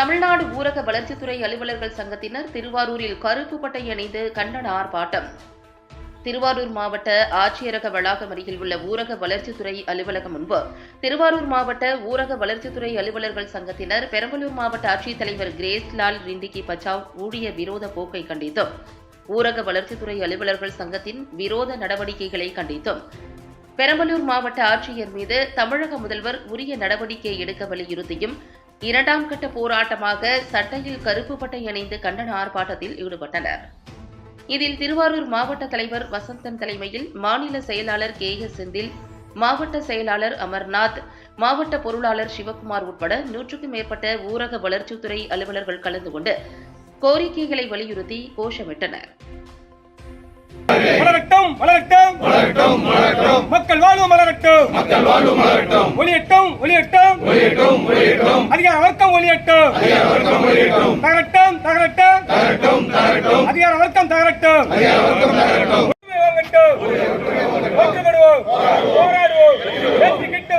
தமிழ்நாடு ஊரக வளர்ச்சித்துறை அலுவலர்கள் சங்கத்தினர் திருவாரூரில் கருப்பு பட்டை அணிந்து கண்டன ஆர்ப்பாட்டம். திருவாரூர் மாவட்ட ஆட்சியரக வளாகம் அருகில் உள்ள ஊரக வளர்ச்சித்துறை அலுவலகம் முன்பு திருவாரூர் மாவட்ட ஊரக வளர்ச்சித்துறை அலுவலர்கள் சங்கத்தினர் பெரம்பலூர் மாவட்ட ஆட்சித்தலைவர் கிரேஸ்லால் ரிண்டிகி பச்சாவ் ஊழிய விரோத போக்கை கண்டித்தும். ஊரக வளர்ச்சித்துறை அலுவலர்கள் சங்கத்தின் விரோத நடவடிக்கைகளை கண்டித்தும். பெரம்பலூர் மாவட்ட ஆட்சியர் மீது தமிழக முதல்வர் உரிய நடவடிக்கை எடுக்க வலியுறுத்தியும் இரண்டாம் கட்ட போராட்டமாக சட்டையில் கருப்பு பட்டை அணிந்து கண்டன ஆர்ப்பாட்டத்தில் ஈடுபட்டனர். இதில் திருவாரூர் மாவட்ட தலைவர் வசந்தன் தலைமையில் மாநில செயலாளர் கே எஸ் செந்தில் மாவட்ட செயலாளர் அமர்நாத் மாவட்ட பொருளாளர் சிவகுமார் உட்பட நூற்றுக்கும் மேற்பட்ட ஊரக வளர்ச்சித்துறை அலுவலர்கள் கலந்து கொண்டு கோரிக்கைகளை வலியுறுத்தி கோஷமிட்டனர். மக்கள் வாழ்வு மலரட்டும் ஒளியட்டும் ஒளியட்டும் ஒளியட்டும் ஒளியட்டும் அதிகார வர்க்கம் ஒளியட்டும் அதிகார வர்க்கம் ஒளியட்டும் தகரட்டும் தகரட்டும். தகரட்டும் தகரட்டும். அதிகார வர்க்கம் தகரட்டும். அதிகார வர்க்கம் தகரட்டும். ஒற்றுமையாகட்டும் ஒற்றுமையாகட்டும் போராடுவோம் போராடுவோம் வெற்றி கிட்டும்